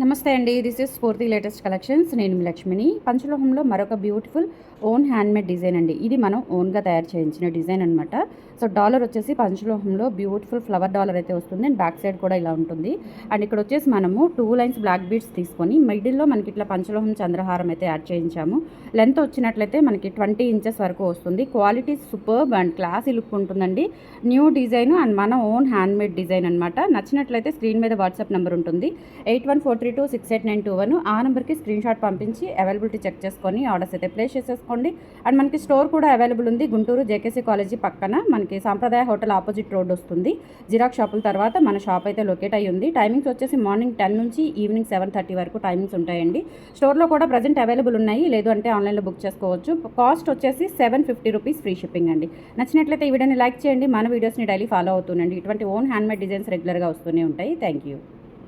నమస్తే అండి. This is Spoorthi latest collections నేను మీ లక్ష్మిని. పంచలోహంలో మరొక బ్యూటిఫుల్ ఓన్ హ్యాండ్మేడ్ డిజైన్ అండి. ఇది మనం ఓన్గా తయారు చేయించిన డిజైన్ అనమాట సో డాలర్ వచ్చేసి పంచలోహంలో బ్యూటిఫుల్ ఫ్లవర్ డాలర్ అయితే వస్తుంది. అండ్ బ్యాక్ సైడ్ కూడా ఇలా ఉంటుంది. అండ్ ఇక్కడ వచ్చేసి మనము టూ లైన్స్ బ్లాక్ బీడ్స్ తీసుకొని మిడిల్లో మనకి ఇట్లా పంచలోహం చంద్రహారం అయితే యాడ్ చేయించాము. లెంత్ వచ్చినట్లయితే మనకి ట్వంటీ ఇంచెస్ వరకు వస్తుంది. Quality superb and classy look ఉంటుందండి. న్యూ డిజైన్ అండ్ మన ఓన్ హ్యాండ్మేడ్ డిజైన్ అనమాట నచ్చినట్లయితే స్క్రీన్ మీద వాట్సాప్ నెంబర్ ఉంటుంది. Eight one four three two six eight nine two one ఆ నెంబర్కి స్క్రీన్ షాట్ పంపించి అవైలబిలిటీ చెక్ చేసుకొని ఆర్డర్స్ అయితే ప్లేస్ చేసేసుకోండి. అండ్ మనకి స్టోర్ కూడా అవైలబుల్ ఉంది. గుంటూరు జేకేసీ కాలేజీ పక్కన మనకి సాంప్రదాయ హోటల్ ఆపోజిట్ రోడ్ వస్తుంది. జిరాక్ షాపుల తర్వాత మన షాప్ అయితే లొకేట్ అయ్యి ఉంది. టైమింగ్స్ వచ్చేసి మార్నింగ్ టెన్ నుంచి ఈవినింగ్ సెవెన్ థర్టీ వరకు టైమింగ్స్ ఉంటాయండి. స్టోర్లో కూడా ప్రజెంట్ అవైలబుల్ ఉన్నాయి. లేదు అంటే ఆన్లైన్లో బుక్ చేసుకోవచ్చు. కాస్ట్ వచ్చేసి seven fifty rupees free shipping అండి. నచ్చినట్లయితే ఈ వీడియోని లైక్ చేయండి. మన వీడియోస్ని డైలీ ఫాలో అవుతుండండి ఇటువంటి ఓన్ హ్యాండ్మేడ్ డిజైన్స్ రెగ్యులర్గా వస్తూనే ఉంటాయి. Thank you.